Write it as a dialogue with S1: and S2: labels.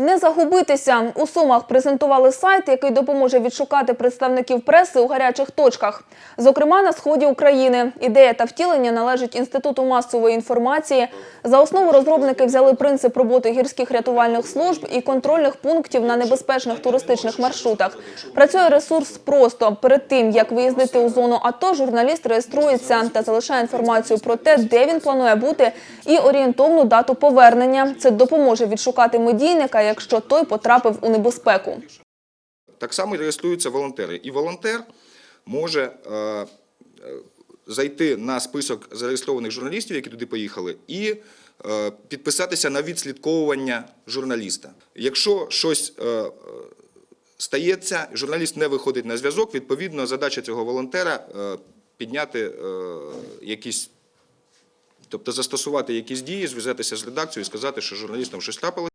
S1: Не загубитися у Сумах презентували сайт, який допоможе відшукати представників преси у гарячих точках. Зокрема, на сході України. Ідея та втілення належить інституту масової інформації. За основу розробники взяли принцип роботи гірських рятувальних служб і контрольних пунктів на небезпечних туристичних маршрутах. Працює ресурс просто перед тим, як виїздити у зону АТО, журналіст реєструється та залишає інформацію про те, де він планує бути, і орієнтовну дату повернення. Це допоможе відшукати медійника, якщо той потрапив у небезпеку.
S2: Так само реєструються волонтери. І волонтер може е, е, зайти на список зареєстрованих журналістів, які туди поїхали, і е, підписатися на відслідковування журналіста. Якщо щось е, е, стається, журналіст не виходить на зв'язок, відповідно, задача цього волонтера е, підняти е, якісь. Тобто застосувати якісь дії, зв'язатися з редакцією і сказати, що з журналістом щось трапилося.